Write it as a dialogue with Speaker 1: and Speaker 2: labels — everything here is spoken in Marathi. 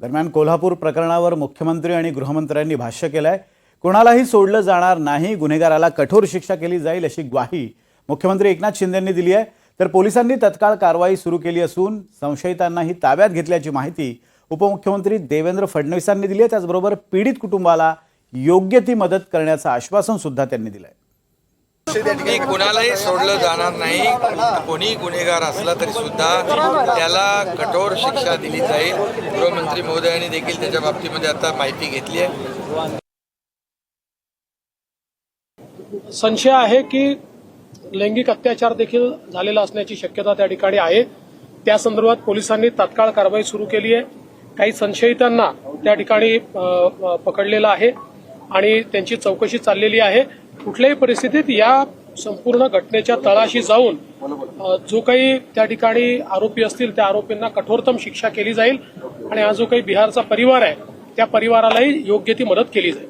Speaker 1: दरम्यान कोल्हापूर प्रकरणावर मुख्यमंत्री आणि गृहमंत्र्यांनी भाष्य केलं आहे कोणालाही सोडलं जाणार नाही गुन्हेगाराला कठोर शिक्षा केली जाईल अशी ग्वाही मुख्यमंत्री एकनाथ शिंदेंनी दिली आहे. तर पोलिसांनी तत्काळ कारवाई सुरू केली असून संशयितांनाही ताब्यात घेतल्याची माहिती उपमुख्यमंत्री देवेंद्र फडणवीसांनी दिली आहे. त्याचबरोबर पीडित कुटुंबाला योग्य ती मदत करण्याचं आश्वासन सुद्धा त्यांनी आहे
Speaker 2: मी कुणालाही सोडलं जाणार नाही. कोणी गुन्हेगार असला तरी सुद्धा त्याला कठोर शिक्षा दिली जाईल. गृहमंत्री महोदयांनी देखील त्याच्या बाबतीमध्ये आता माहिती घेतली आहे.
Speaker 3: संशय आहे की लैंगिक अत्याचार देखील झालेला असण्याची शक्यता त्या ठिकाणी आहे. त्या संदर्भात पोलिसांनी तात्काळ कारवाई सुरू केली आहे. काही संशयितांना त्या ठिकाणी पकडलेला पकडलेलं आहे. आणि त्यांची चौकशी चाललेली आहे. कुठल्याही परिस्थितीत या संपूर्ण घटनेच्या तळाशी जाऊन जो काही त्या ठिकाणी आरोपी असतील त्या आरोपींना कठोरतम शिक्षा केली जाईल आणि हा जो काही बिहारचा परिवार आहे त्या परिवारालाही योग्य ती मदत केली जाईल.